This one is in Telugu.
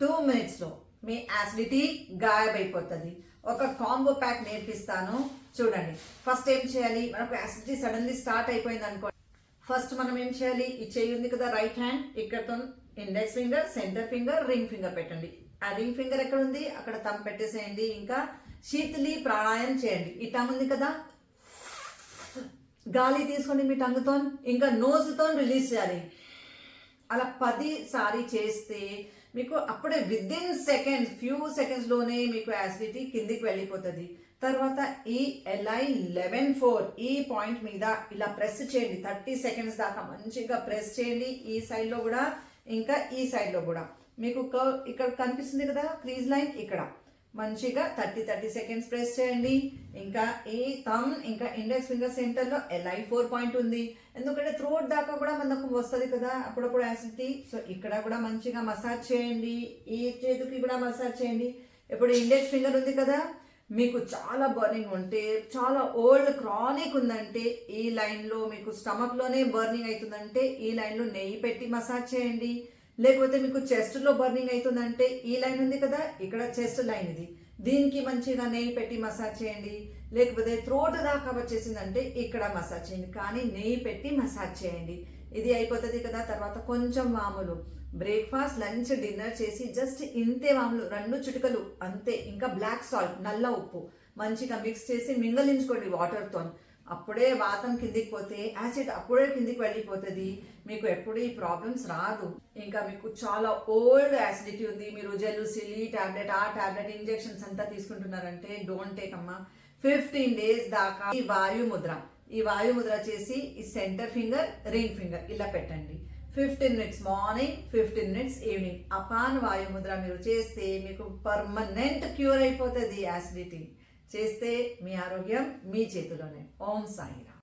టూ మినిట్స్లో మీ యాసిడిటీ గాయబైపోతుంది ఒక కాంబో ప్యాక్ నేర్పిస్తాను. చూడండి. ఫస్ట్ ఏం చేయాలి? మనకు యాసిడిటీ సడన్లీ స్టార్ట్ అయిపోయింది అనుకోండి. ఫస్ట్ మనం ఏం చేయాలి? ఈ చేయి ఉంది కదా రైట్ హ్యాండ్ ఇక్కడతో index finger centre finger ring finger పెట్టండి. ఆ రింగ్ ఫింగర్ ఎక్కడ ఉంది? అక్కడ తమ్ పెట్టేసేయండి. ఇంకా శీతలి ప్రాణాయం చేయండి. ఈ టమ్ ఉంది కదా? గాలి తీసుకోండి మీ టంగుతో ఇంకా నోజుతో రిలీజ్ చేయాలి. అలా పది సారి చేస్తే మీకు అప్పుడే విత్ ఇన్ సెకండ్స్ ఫ్యూ సెకండ్స్లోనే మీకు యాసిడిటీ కిందికి వెళ్ళిపోతుంది. తర్వాత ఈ ఎల్ఐ లెవెన్ ఫోర్ ఈ పాయింట్ మీద ఇలా ప్రెస్ చేయండి. థర్టీ సెకండ్స్ దాకా మంచిగా ప్రెస్ చేయండి. ఈ సైడ్లో కూడా ఇంకా ఈ సైడ్లో కూడా. మీకు కర్వ్ ఇక్కడ కనిపిస్తుంది కదా? క్రీజ్ లైన్ ఇక్కడ. మంచిగా థర్టీ థర్టీ సెకండ్స్ ప్రెస్ చేయండి. ఇంకా ఈ థమ్ ఇంకా ఇండెక్స్ ఫింగర్ సెంటర్లో ఎల్ఐ ఫోర్ పాయింట్ ఉంది. ఎందుకంటే త్రోట్ దాకా కూడా మనకు వస్తుంది కదా అప్పుడప్పుడు యాసిడిటీ సో ఇక్కడ కూడా మంచిగా మసాజ్ చేయండి. ఈ చేతికి కూడా మసాజ్ చేయండి. ఇప్పుడు ఇండెక్స్ ఫింగర్ ఉంది కదా మీకు చాలా బర్నింగ్ ఉంటే చాలా ఓల్డ్ క్రానిక్ ఉందంటే ఈ లైన్లో మీకు స్టమక్లోనే బర్నింగ్ అవుతుందంటే ఈ లైన్లో నెయ్యి పెట్టి మసాజ్ చేయండి. లేకపోతే మీకు చెస్ట్లో బర్నింగ్ అవుతుందంటే ఈ లైన్ ఉంది కదా ఇక్కడ చెస్ట్ లైన్ ఇది. దీనికి మంచిగా నెయ్యి పెట్టి మసాజ్ చేయండి. లేకపోతే త్రోట్ దాకా వచ్చేసిందంటే ఇక్కడ మసాజ్ చేయండి. కానీ నెయ్యి పెట్టి మసాజ్ చేయండి. ఇది అయిపోతుంది కదా తర్వాత కొంచెం వాములు. బ్రేక్ఫాస్ట్ లంచ్ డిన్నర్ చేసి జస్ట్ ఇంతే వాములు రెండు చిటుకలు అంతే. ఇంకా బ్లాక్ సాల్ట్ నల్ల ఉప్పు. మంచిగా మిక్స్ చేసి మింగలించుకోండి వాటర్తో అప్పుడే వాతం కిందికి పోతే యాసిడ్ అప్పుడే కిందికి వెళ్ళిపోతుంది. మీకు ఎప్పుడు ఈ ప్రాబ్లమ్స్ రాదు. ఇంకా మీకు చాలా ఓల్డ్ యాసిడిటీ ఉంది. మీరు జెలుసిలి టాబ్లెట్ ఆ టాబ్లెట్ ఇంజెక్షన్స్ అంతా తీసుకుంటున్నారంటే డోంట్ టేక్ అమ్మా. ఫిఫ్టీన్ డేస్ దాకా ఈ వాయు ముద్ర. ఈ వాయు ముద్ర చేసి ఈ సెంటర్ ఫింగర్ రింగ్ ఫింగర్ ఇలా పెట్టండి. Fifteen minutes morning fifteen minutes evening apan vayu mudra మీరు చేస్తే మీకు పర్మనెంట్ క్యూర్ అయిపోతుంది యాసిడిటీ చేస్తే మీ ఆరోగ్యం మీ చేతిలోనే. ఓం సాయిరా